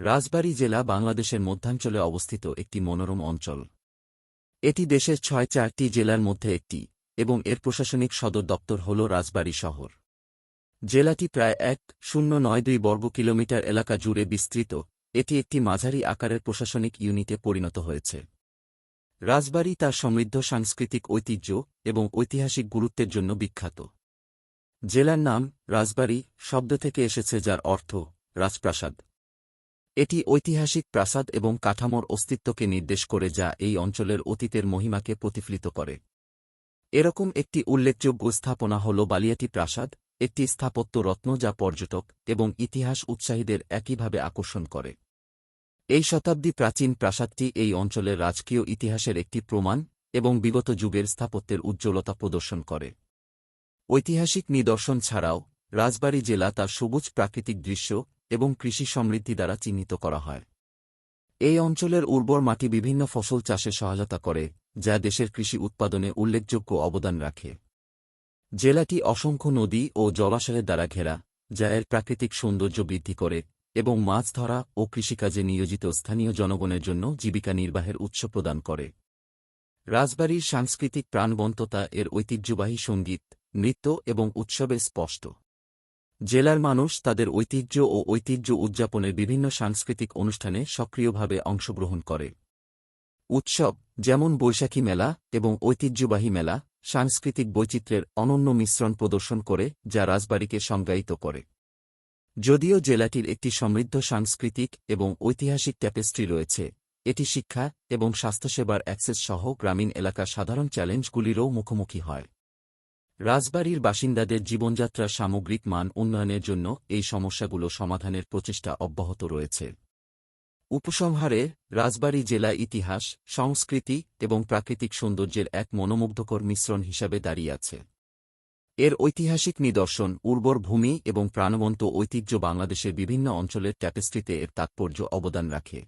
রাজবাড়ী জেলা বাংলাদেশের মধ্যাঞ্চলে অবস্থিত একটি মনোরম অঞ্চল। এটি দেশের ছয় চারটি জেলার মধ্যে একটি এবং এর প্রশাসনিক সদর দপ্তর হল রাজবাড়ী শহর। জেলাটি প্রায় এক শূন্য নয় দুই বর্গ কিলোমিটার এলাকা জুড়ে বিস্তৃত। এটি একটি মাঝারি আকারের প্রশাসনিক ইউনিটে পরিণত হয়েছে। রাজবাড়ী তার সমৃদ্ধ সাংস্কৃতিক ঐতিহ্য এবং ঐতিহাসিক গুরুত্বের জন্য বিখ্যাত। জেলার নাম রাজবাড়ী শব্দ থেকে এসেছে যার অর্থ রাজপ্রাসাদ। এটি ঐতিহাসিক প্রাসাদ এবং কাঠামোর অস্তিত্বকে নির্দেশ করে যা এই অঞ্চলের অতীতের মহিমাকে প্রতিফলিত করে। এরকম একটি উল্লেখযোগ্য স্থাপনা হল বালিয়াটি প্রাসাদ, একটি স্থাপত্য রত্ন যা পর্যটক এবং ইতিহাস উৎসাহীদের একইভাবে আকর্ষণ করে। এই শতাব্দী প্রাচীন প্রাসাদটি এই অঞ্চলের রাজকীয় ইতিহাসের একটি প্রমাণ এবং বিগত যুগের স্থাপত্যের উজ্জ্বলতা প্রদর্শন করে। ঐতিহাসিক নিদর্শন ছাড়াও রাজবাড়ী জেলা তার সবুজ প্রাকৃতিক দৃশ্য এবং কৃষি সমৃদ্ধি দ্বারা চিহ্নিত করা হয়। এই অঞ্চলের উর্বর মাটি বিভিন্ন ফসল চাষে সহায়তা করে, যা দেশের কৃষি উৎপাদনে উল্লেখযোগ্য অবদান রাখে। জেলাটি অসংখ্য নদী ও জলাশয়ের দ্বারা ঘেরা, যা এর প্রাকৃতিক সৌন্দর্য বৃদ্ধি করে এবং মাছ ধরা ও কৃষিকাজে নিয়োজিত স্থানীয় জনগণের জন্য জীবিকা নির্বাহের উৎস প্রদান করে। রাজবাড়ির সাংস্কৃতিক প্রাণবন্ততা এর ঐতিহ্যবাহী সংগীত, নৃত্য এবং উৎসবে স্পষ্ট। জেলার মানুষ তাদের ঐতিহ্য ও ঐতিহ্য উদযাপনের বিভিন্ন সাংস্কৃতিক অনুষ্ঠানে সক্রিয়ভাবে অংশগ্রহণ করে। উৎসব, যেমন বৈশাখী মেলা এবং ঐতিহ্যবাহী মেলা, সাংস্কৃতিক বৈচিত্র্যের অনন্য মিশ্রণ প্রদর্শন করে, যা রাজবাড়িকে সংজ্ঞায়িত করে। যদিও জেলাটির একটি সমৃদ্ধ সাংস্কৃতিক এবং ঐতিহাসিক ট্যাপেস্ট্রি রয়েছে, এটি শিক্ষা এবং স্বাস্থ্যসেবার অ্যাক্সেস সহ গ্রামীণ এলাকার সাধারণ চ্যালেঞ্জগুলিরও মুখোমুখি হয়। রাজবাড়ির বাসিন্দাদের জীবনযাত্রার সামগ্রিক মান উন্নয়নের জন্য এই সমস্যাগুলো সমাধানের প্রচেষ্টা অব্যাহত রয়েছে। উপসংহারে, রাজবাড়ী জেলা ইতিহাস, সংস্কৃতি এবং প্রাকৃতিক সৌন্দর্যের এক মনোমুগ্ধকর মিশ্রণ হিসাবে দাঁড়িয়ে আছে। এর ঐতিহাসিক নিদর্শন উর্বর ভূমি এবং প্রাণবন্ত ঐতিহ্য বাংলাদেশের বিভিন্ন অঞ্চলের ট্যাপেস্ট্রিতে এর তাৎপর্য অবদান রাখে।